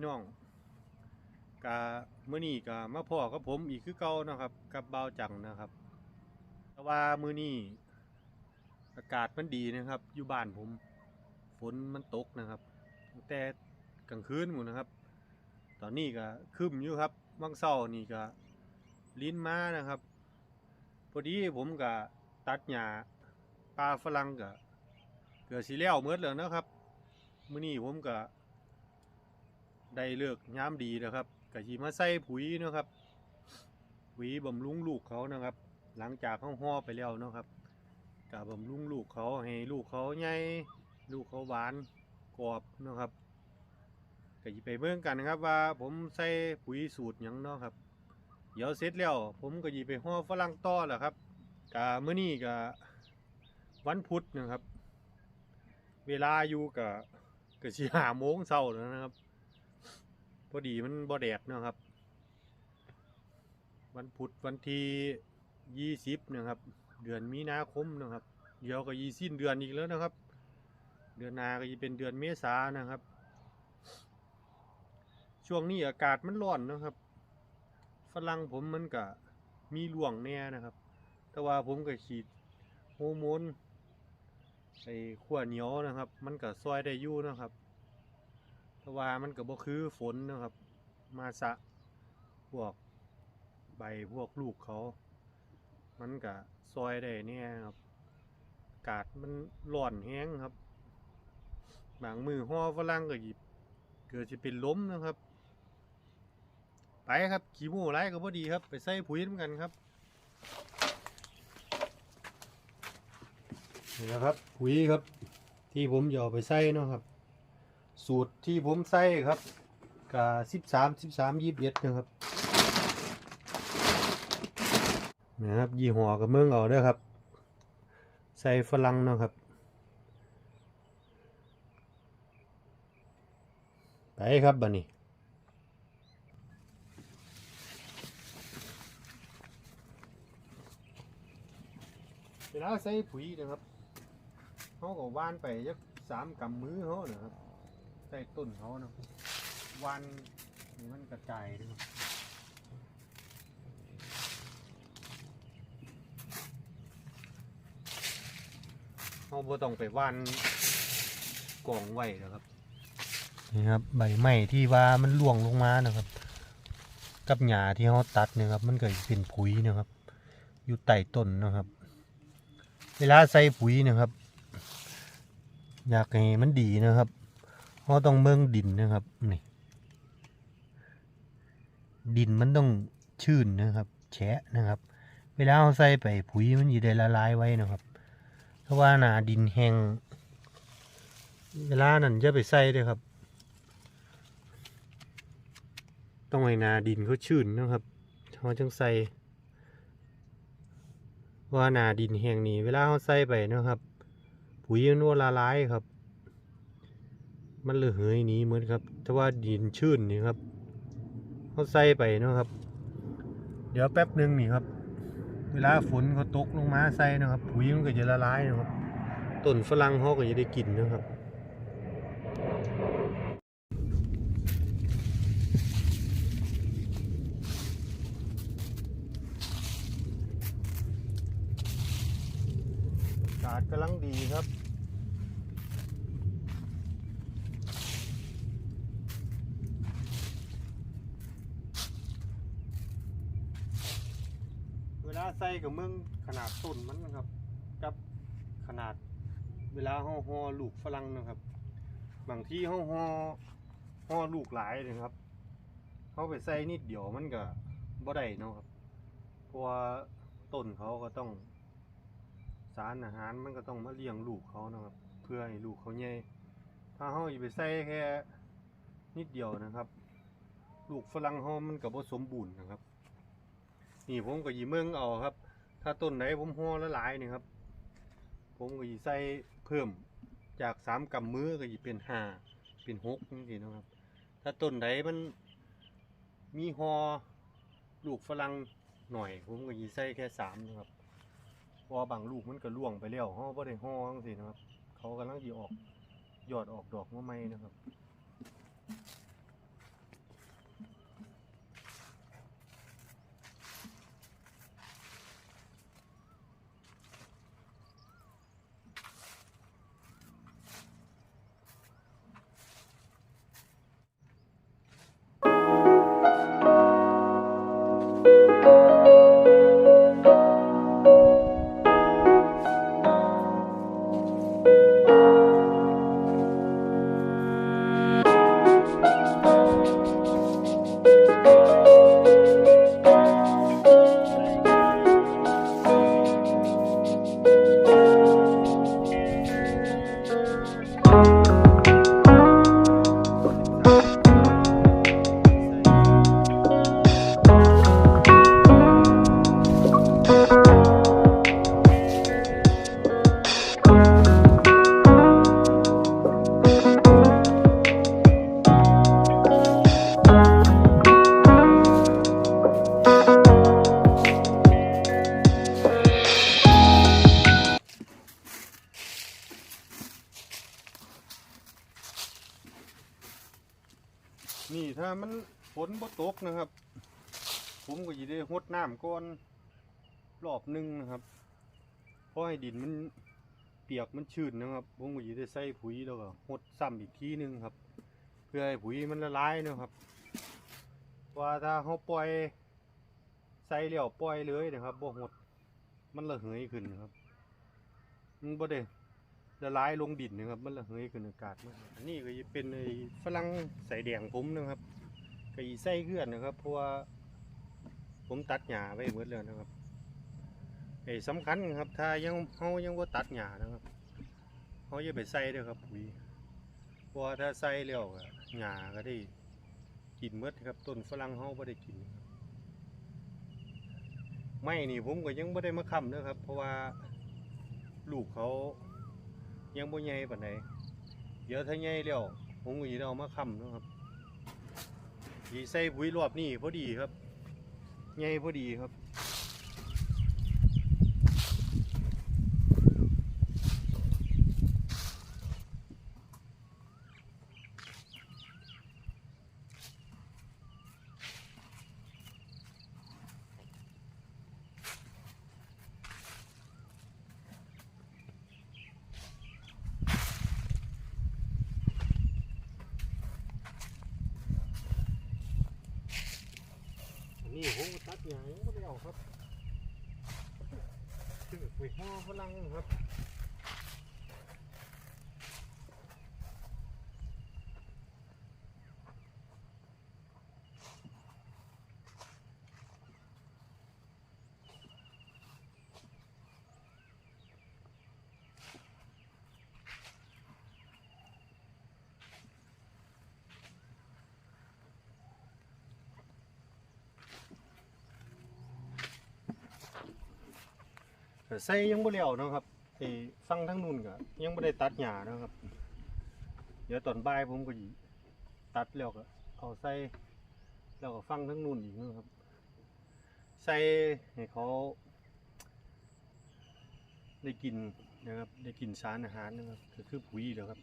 พี่น้องกะมื้อนี้กะมาพ่อกับผมอีกคือเก่านะครับ กับบ่าวจังนะครับ แต่ว่ามื้อนี้อากาศมันดีนะครับ อยู่บ้านผม ฝนมันตกนะครับแต่กลางคืนหมดนะครับ ตอนนี้ก็ครึ้มอยู่ครับวังเช้านี่ก็ลิ้นมานะครับ พอดีผมก็ตัดหญ้าปลาฝรั่งก็เกือบสิแล้วหมดแล้วนะครับมื้อนี้ผมก็ ได้เลิกยามดีนะครับก็สิมาใส่ปุ๋ยนะครับปุ๋ยบำรุงลูกเขานะครับ หลังจากเขาห่อไปแล้วนะครับก็บำรุงลูกเขาให้ลูกเขาใหญ่ลูกเขาหวานกรอบนะครับก็สิไปเบิ่งกันนะครับว่าผมใส่ปุ๋ยสูตรยังเนาะครับ เดี๋ยวเสร็จแล้วผมก็สิไปห่อฝรั่งต่อแหละครับก็มื้อนี้ก็วันพุธนะครับ เวลาอยู่กับก็สิหาโมงเช้านะครับ พอดีมันบ่แดดเนาะครับ วันพุธวันที่ยี่สิบนะครับ เดือนมีนาคมนะครับ เดี๋ยวก็ยี่สิ้นเดือนอีกแล้วนะครับ เดือนนาก็จะเป็นเดือนเมษานะครับ ช่วงนี้อากาศมันร้อนนะครับ ฝรั่งผมมันก็มีหลวงแน่นะครับ แต่ว่าผมก็ฉีดฮอร์โมนไอ้ขั้วเหนียวนะครับ มันก็ซอยได้ยู่นะครับ แต่ว่ามันก็บ่คือฝนนะครับ มาสะพวกใบพวกลูกเขา มันก็ซอยได้เนี่ยครับอากาศมันร้อนแห้งครับ บางมือห่อฝรั่งก็หยิบ เกิดจะเป็นล้มนะครับ ไปครับขี้หมูไรก็พอดีครับ ไปใส่ปุ๋ยน้ำกันครับนี่นะครับปุ๋ยครับ ที่ผมหยอไปใส่เนาะครับ สูตรที่ผมใส่ครับกะสิบสามสิบสามยี่สิบเอ็ดนะครับนะครับยี่ห้อกับเมืองเอาเด้อครับ ใส่ฝรั่งนะครับ ไปครับบันนี้เวลาใส่ปุ๋ยนะครับเขาก็ว่านไปยักสามกำมือเขานะครับ ใส่ต้นเขานะวานมันกระจายนะครับเขาบ่ต้องไปว่านกองไว้นะครับนี่ครับใบไม้ที่ว่ามันล่วงลงมานะครับ กับหญ้าที่เขาตัดเนี่ยครับ มันก็สิเป็นปุ๋ยนะครับ อยู่ใต้ต้นนะครับ เวลาใส่ปุ๋ยนะครับ อยากให้มันดีนะครับ เราต้องเบิ่งดินนะครับนี่ดินมันต้องชื้นนะครับ แฉะนะครับ เวลาเราใส่ไปปุ๋ยมันจะได้ละลายไว้นะครับถ้าว่าหนาดินแห้งเวลานั้นจะไปใส่ด้วยครับ ต้องให้หนาดินเขาชื้นนะครับเราจึงใส่ว่าหนาดินแห้งนี้เวลาเขาใส่ไปนะครับ ปุ๋ยมันละลายครับ มันระเหยหนีเหมือนครับแต่ว่าดินชื้นนี่ครับเขาใส่ไปนะครับ เดี๋ยวแป๊บหนึ่งนี่ครับ เวลาฝนเขาตกลงมาใส่นะครับปุ๋ยมันก็จะละลายนะครับต้นฝรั่งเขาก็จะได้กินนะครับอากาศกำลังดีครับ เวลาใส่ กับเมึงขนาดต้นมันนะครับ กับขนาดเวลาห่อห่อลูกฝรั่งนะครับ บางที่ห่อห่อห่อลูกหลายนะครับเขาไปใส่นิดเดียวมันก็บ่ได้นะครับเพราะว่าต้นเขาก็ต้อง สารอาหารมันก็ต้องมาเลี้ยงลูกเขานะครับ เพื่อให้ลูกเขาใหญ่ถ้าเขาอยู่ไปใส่แค่นิดเดียวนะครับ ลูกฝรั่งเขามันก็บ่สมบูรณ์นะครับ นี่ผมก็ยีเมืองเอาครับ ถ้าต้นไหนผมห่อละหลายนี่ครับ ผมก็ยีใส่เพิ่มจากสามกำมือก็ยีเป็นห้าเป็นหกนี่สินะครับ ถ้าต้นไหนมันมีห่อลูกฝรั่งหน่อย ผมก็ยีใส่แค่สามนะครับพราะว่าบางลูกมันก็ล่วงไปแล้วเขาบ่ได้ห่อจังซี่นะครับ เขากำลังสิออกยอดออกดอกมาใหม่นะครับ บ่ตกนะครับ ผมก็จะได้หดน้ำก่อนรอบหนึงนะครับเพราะให้ดินมันเปียกมันชื้นนะครับ ผมก็จะได้ใส่ปุ๋ยแล้วก็หดซ้ำอีกทีหนึงครับ เพื่อให้ปุ๋ยมันละลายนะครับว่าถ้าเขาปล่อยใส่แล้วปล่อยเลยนะครับบ่หดมันระเหยขึ้นนะครับมันบ่ได้ละลายลงดินนะครับ มันระเหยขึ้นอากาศมากอันนี้ก็จะเป็นไอ้ฝรั่งใส่แดงผมนะครับ ก็อีใส่เกลือนนะครับเพราะว่าผมตัดหญ้าไว้หมดแล้วนะครับไอ้สำคัญครับ ถ้ายังเฮายังว่าตัดหญ้านะครับเฮาอย่าไปใส่เด้อครับปุ๋ยเพราะว่าถ้าใส่แล้วหญ้าก็ได้กินหมดครับต้นฝรั่งเฮาบ่ได้กินไม่นี่ผมก็ยังบ่ได้มาค้ำนะครับ เพราะว่าลูกเขายังบ่ใหญ่ปานใดเดี๋ยวถ้าใหญ่แล้วผมก็สิเอามาค้ำนะครับ ยีใส่ปุ๋ยรอบนี้พอดีครับใหญ่พอดีครับ นนี้ผมตัดหญ้ายังไม่ได้เอาครับซื้อปุ๋ยห่อฝรั่งครับ ใส่ยังบ่แล้วเนาะครับไอ้ฟังทั้งนู่นก็ยังบ่ได้ตัดหญ้าเนาะครับ เดี๋ยวตอนบ่ายผมก็ตัดแล้วก็เอาใส่แล้วก็ฟังทั้งนู่นอีกนะครับ ใส่ให้เขาได้กินนะครับได้กินสารอาหารนะครับก็คือปุ๋ยแล้วครับ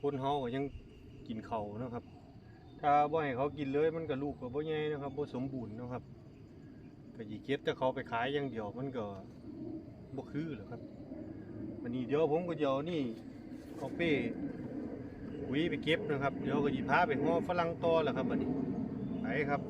คนเฮาก็ยังกินเขานะครับ ถ้าบ่ให้เขากินเลยมันก็ลูกก็บ่ใหญ่นะครับบ่สมบูรณ์นะครับก็สิเก็บแต่เขาไปขายอย่างเดียวมันก็ บ่คือหรอกครับวันนี้เดี๋ยวผมก็จะเอานี่เอาเป้ปุ๋ยไปเก็บนะครับ เดี๋ยวก็สิพาไปห่อฝรั่งต่อแหละครับวันนี้ไปครับ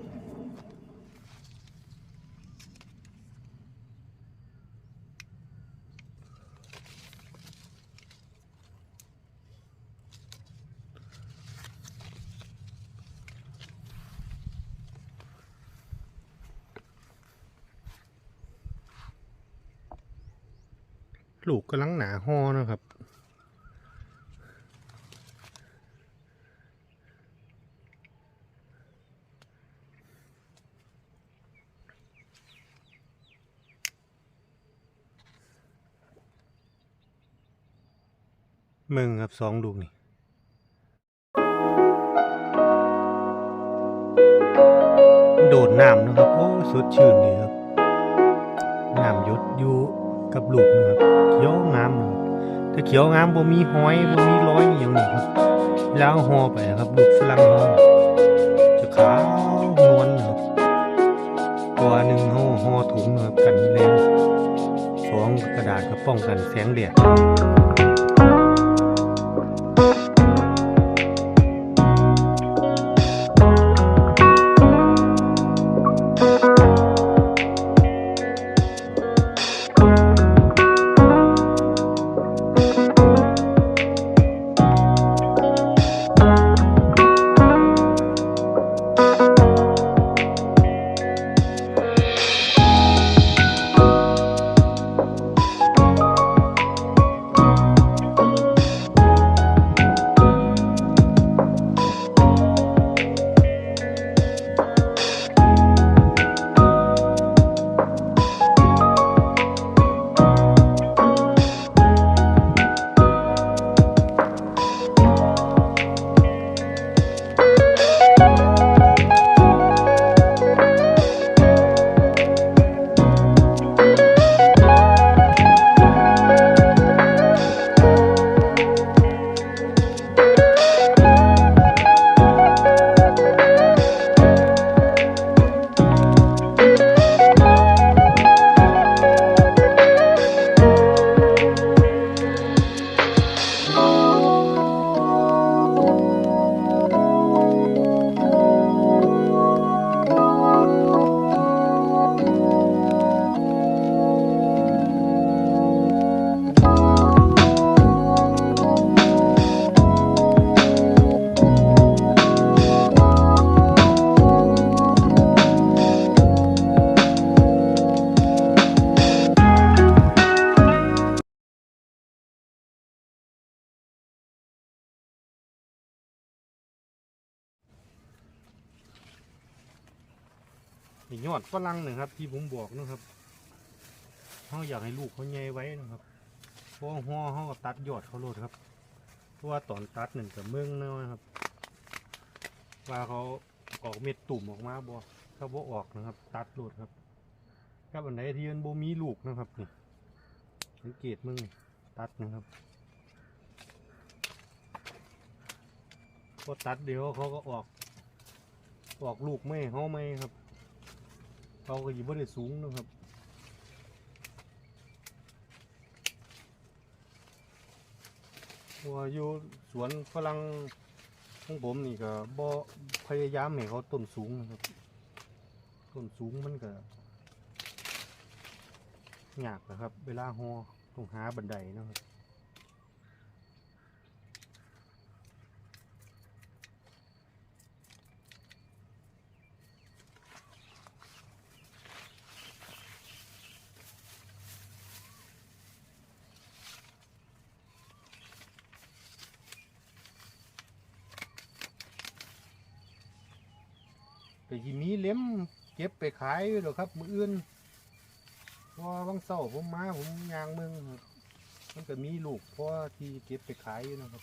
ลูกกำลังหนาห่อนะครับ มึงครับสองลูกนี่โดดน้ำนะครับ โอ้สดชื่นดีครับ น้ำหยดอยู่ กับลูกนะครับเขียวงามนะถ้าเขียวงามบ่มีห้อยบ่มีร้อยอย่างนี้ครับแล้วห่อไปครับลูกฝรั่งห่อจะขาวนวลนะครับตัวหนึ่งห่อห่อถุงนะครับกันแรงสองกระดาษก็ป้องกันแสงแดด นี่ยอดฝรั่งนะครับ ที่ผมบอกนะครับเขาอยากให้ลูกเขาใหญ่ไว้นะครับเพราะว่าหัวเขาก็ตัดยอดเขาโลดครับเพราะว่าตอนตัดหนึ่งกับเมืองน้อยครับ ว่าเขาออกเม็ดตุ่มออกมาบ่เขาบ่ออกนะครับ ตัดโลดครับครับอันไหนที่มันบ่มีลูกนะครับนี่สังเกตมึงนี่ตัดนะครับพอตัดเดี๋ยวเขาก็ออกออกลูกไม่เขาไม่ครับ เขาก็อยิ่บ่ได้สูงนะครับพราะว่าอยู่สวนฝรั่งของผมนี่ก็บ่พยายามให้เขาต้นสูงนะครับ ต้นสูงมันก็ยากนะครับ เวลาหอต้องหาบันไดนะครับ ก็ยิมีเล็มเก็บไปขายอยู่หรอกครับ มืออื่นเพราะว่าบางเสาร์ผมมาผมยางเมืองครับมันก็มีลูกเพราะว่าที่เก็บไปขายอยู่นะครับ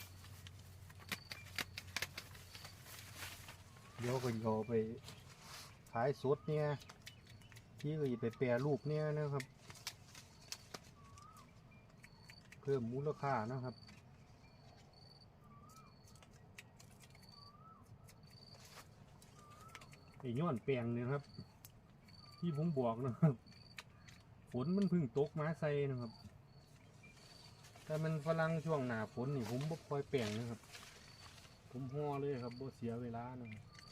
เดี๋ยวก็เอไปขายสดเนี่ยที่ก็จะไปแปรรูปเนี่ยนะครับ เพิ่มมูลค่านะครับ ไอ้ย้อนแปลงเนี่ยครับ ที่ผมบอกนะครับ ฝนมันเพึ่งตกมาใส่นะครับ แต่มันฝรั่งช่วงหนาฝนนี่ผมบ่คอยแปลงนะครับ ผมห่อเลยครับบ่เสียเวลานะครับ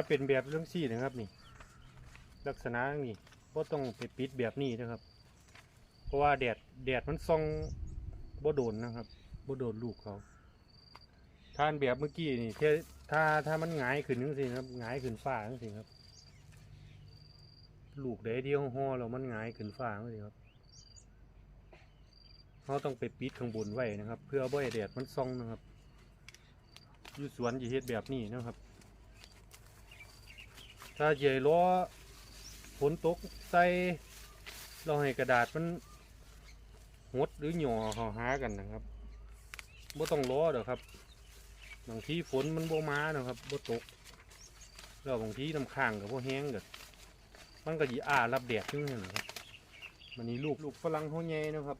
ถ้าเป็นแบบเรื่องซี่นะครับนี่ ลักษณะนี่ก็ต้องไปปิดแบบนี้นะครับ เพราะว่าแดดแดดมันส่องบ่โดนนะครับบ่โดนลูกเขาทานแบบเมื่อกี้นี่ถ้าถ้ามันหงายขึ้นนึงสิครับหงายขึ้นฟ้านึงสิครับ ลูกใดเดียวห่อแล้วมันหงายขึ้นฟ้านึงสิครับเขาต้องไปปิดข้างบนไว้นะครับ เพื่อบ่ให้แดดมันส่องนะครับอยู่สวนจะเฮ็ดแบบนี้นะครับ ถ้าเหยื่อล้อฝนตกใส่เราให้กระดาษมันหดหรือหย่อเขาหากันนะครับบ่ต้องล้อเด้อครับบางทีฝนมันบ่มานะครับบ่ตกแล้วบางทีน้ำค้างกับบ่แห้งกับมันก็ยีอารับแดดอยู่นั่นะครับมันนี้ลูกลูกฝรั่งเขาใหญ่นะครับ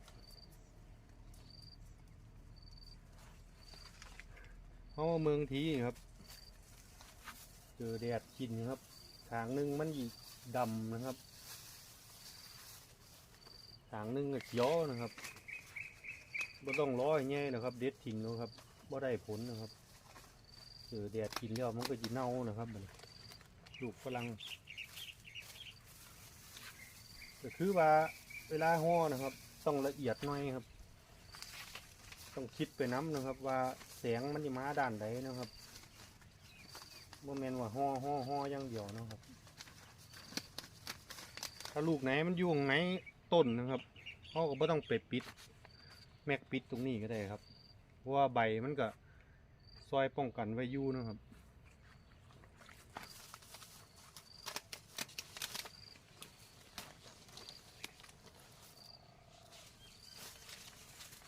เขามาเมืองทีครับ เจอแดดกินครับ ทางหนึงมันอีดำนะครับ ทางหนึงก็เขียวนะครับบ่ต้องร้อยแง่นะครับ เด็ดทิ้งนะครับบ่ได้ผลนะครับเจอแดดกินแล้วมันก็จะเน่านะครับมันลูกฝรั่งก็คือว่าเวลาห่อนะครับ ต้องละเอียดหน่อยครับ ต้องคิดไปน้ำนะครับ ว่าแสงมันจะมาด้านใดนะครับ โมเมนว่าห่อห่อห่ออย่างเดียวนะครับ ถ้าลูกไหนมันยู่งไหนต้นนะครับเขาก็ไม่ต้องไปปิด แม็กปิดตรงนี้ก็ได้ครับ เพราะว่าใบมันก็ซอยป้องกันไว้ยู่นะครับ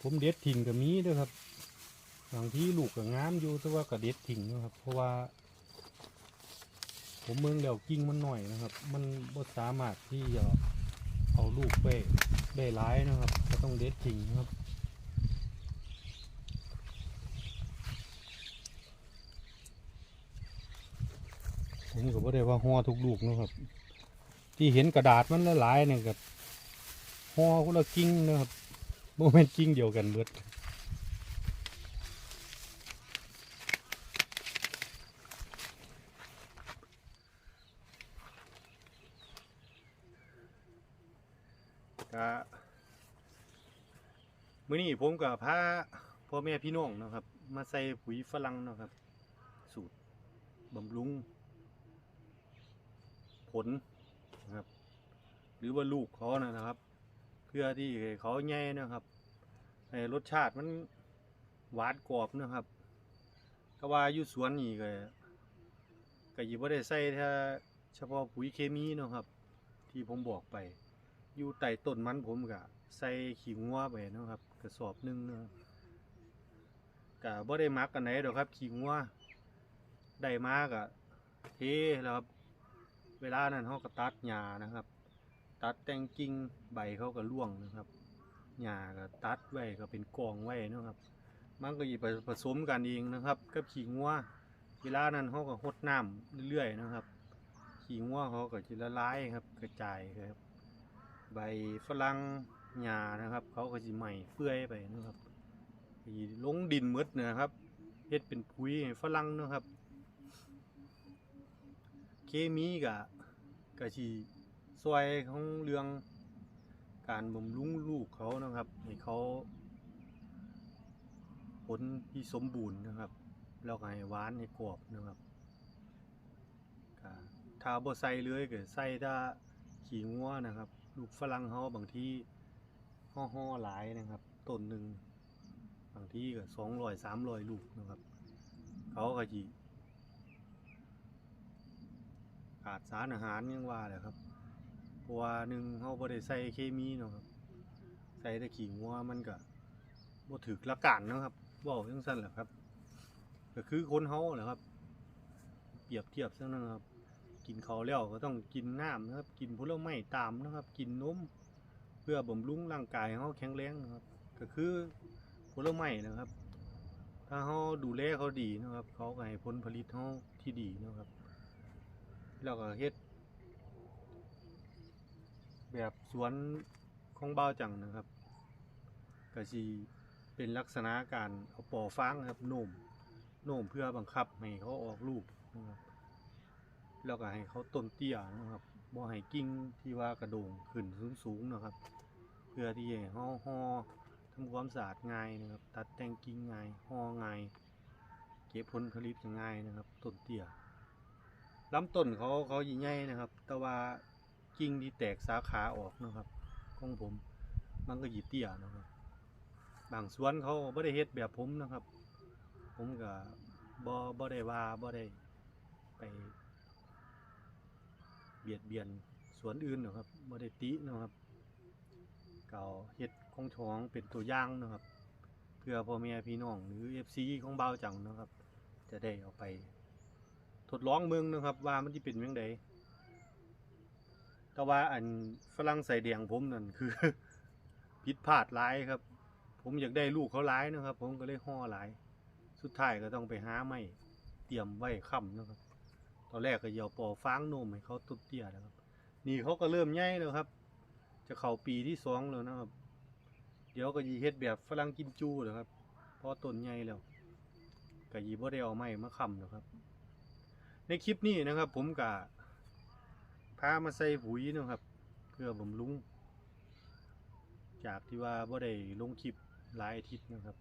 ผมเด็ดทิ้งก็มีด้วยครับบางที่ลูกก็งามอยู่แต่ว่าก็เด็ดทิ้งนะครับ เพราะว่า ผมเมืองแล้วกิ่งมันหน่อยนะครับ มันบ่สามารถที่จะเอาลูกไปได้หลายนะครับ ก็ต้องเด็ดทิ้งนะครับผมก็บ่ได้ว่าห่อทุกลูกนะครับ ที่เห็นกระดาษมันหลายๆเนี่ยก็ห่อคนละกิ่งนะครับโมเมนกิ่งเดียวกันเบิด ก็มื้อนี้ผมกับพาพ่อแม่พี่น้องนะครับ มาใส่ปุ๋ยฝรั่งนะครับ สูตรบำรุง ผลนะครับ หรือว่าลูกเขานะครับ เพื่อที่เขาแง่นะครับให้รสชาติมันหวานกรอบนะครับก็ว่าอยู่สวนนี่ก็ก็ยิบว่าได้ใส่ถ้าเฉพาะปุ๋ยเคมีนะครับ ที่ผมบอกไป อยู่ใต้ต้นมันผมก็ใส่ขี้งัวไปเนาะครับกระสอบหนึงเนาะก็บ่ได้มักกันไหนดอกครับ ขี้งัวได้มากอะเทแล้วครับ เวลานั้นเขาก็ตัดหญ้านะครับ ตัดแตงกิ่งใบเขาก็ร่วงนะครับหญ้าก็ตัดไว้ก็เป็นกองไว้เนาะครับ มันก็หยิบไปผสมกันเองนะครับ กับขี้งัวเวลานั้นเขาก็หดน้ำเรื่อยๆนะครับ ขี้งัวเขาก็จะละลายครับ กระจายครับ ใบฝรั่งหญ้านะครับ เขาก็จะใหม่เปื่อยไปนะครับลงดินมืดเนะครับเฮ็ดเป็นปุ๋ยฝรั่งนะครับ เคมีกะกะชีซอยของเรื่องการบำรุงลูกเขานะครับให้เขาผลที่สมบูรณ์นะครับแล้วก็ให้หวานให้กรอบนะครับถ้าบ่ใส่เลยก็ใส่ถ้าขี้งัวนะครับ ลูกฝรั่งเขาบางที่ห่อห่อหลายนะครับต้นหนึ่งบางที่ก็สองร้อยสามร้อยลูกนะครับ เขาก็จีขาดสารอาหารยังว่าแหละครับเพราะว่าหนึ่งเขาบ่ได้ใส่เคมีเนาะครับใส่แต่ขี้งัวมันก็บ่ถึกละกันนะครับบอกจังซั่นแหละครับ ก็คือคนเฮาแหละครับ เปรียบเทียบซังนะครับ กินข้าวแล้วก็ต้องกินน้ำนะครับ กินผลไม้ตามนะครับ กินนมเพื่อบำรุงร่างกายให้เฮาแข็งแรงนะครับ ก็คือผลไม้นะครับ ถ้าเฮาดูแลเขาดีนะครับ เขาก็ให้ผลผลิตเฮาที่ดีนะครับ แล้วก็เฮ็ด แบบสวนของเบาจังนะครับก็สิเป็นลักษณะการเอาปอฟางนะครับโน้มโน้มเพื่อบังคับให้เขาออกลูกนะครับ แล้วก็ให้เขาต้นเตี้ยนะครับบ่ให้กิ่งที่ว่ากระโดงขึ้นสูงๆนะครับ เพื่อที่ให้ห่อห่อทำความสะอาดง่ายนะครับ ตัดแต่งกิ่งง่ายห่อง่ายเก็บผลผลิตง่ายนะครับต้นเตี้ยลำต้นเขาเขายิ่งใหญ่นะครับ แต่ว่ากิ่งที่แตกสาขาออกนะครับของผมมันก็หยีเตี้ยนะครับบางสวนเขาบ่ได้เฮ็ดแบบผมนะครับ ผมก็บ่บ่ได้ว่าบ่ได้ไป เบียดเบียนสวนอื่นนะครับบ่ได้ตินะครับเก่าเฮ็ดของช้องเป็นตัวอย่างนะครับ เพื่อพ่อแม่พี่น้องหรือ FC ของเบาวจังนะครับ จะได้เอาไป ทดลองเมืองนะครับ ว่ามันจะเป็นยังไงแต่ว่าอันฝรั่งใส่แดงผมนั่นคือผิดพลาดหลายครับ ผมอยากได้ลูกเขาหลายนะครับ ผมก็เลยห่อหลาย สุดท้ายก็ต้องไปหาไม้เตรียมไว้ค้ำนะครับ ตอนแรกก็เหยาปอฟางโนมให้เขาตุบเตี้ยนะครับ นี่เขาก็เริ่มใหญ่แล้วครับ จะเข้าปีที่สองแล้วนะครับ เดี๋ยวก็ยีเฮ็ดแบบฝรั่งกิมจูแล้วครับเพอต้นใหญ่แล้วก็ยีบ่ได้เอาไม้มาค้ำนะครับ ในคลิปนี้นะครับ ผมกะพามาใส่ปุ๋ยนะครับ เพื่อบำรุงจากที่ว่าบ่ได้ลงคลิปหลายอาทิตย์นะครับ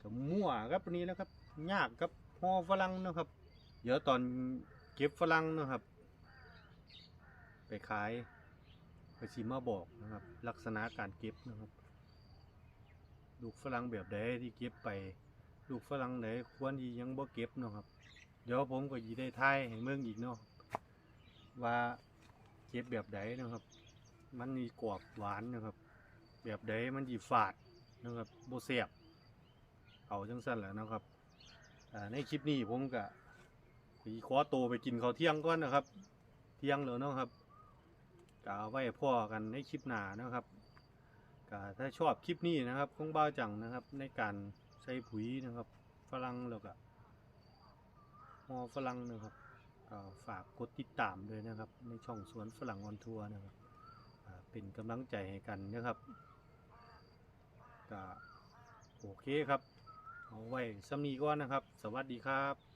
ก็มั่วครับอันนี้นะครับยากกับหอฝรั่งนะครับ เดี๋ยวตอน เก็บฝรั่งนะครับ ไปขายไปชิมาบอกนะครับ ลักษณะการเก็บนะครับ ลูกฝรั่งแบบใดที่เก็บไป ลูกฝรั่งไหนควรที่ยังบ่เก็บนะครับ เดี๋ยวผมก็ยีได้ทายให้เมืองอีกเนาะว่าเก็บแบบใดนะครับ มันมีกรอบหวานนะครับ แบบใดมันจีฝาดนะครับโบเสียบเอาจังสั้นแหล้วนะครับในคลิปนี้ผมก็ สีขอโตไปกินข้าวเที่ยงก่อนนะครับ เที่ยงแล้วเนาะครับกาไว้พ่อกันในคลิปหน้านะครับก็ถ้าชอบคลิปนี้นะครับของบ้าจังนะครับ ในการใช้ปุ๋ยนะครับฝรั่งแล้วก็หอฝรั่งนะครับก็ฝากกดติดตามด้วยนะครับ ในช่องสวนฝรั่งออนทัวร์นะครับเป็นกำลังใจให้กันนะครับก็โอเคครับ เอาไว้สำนีก่อนนะครับ สวัสดีครับ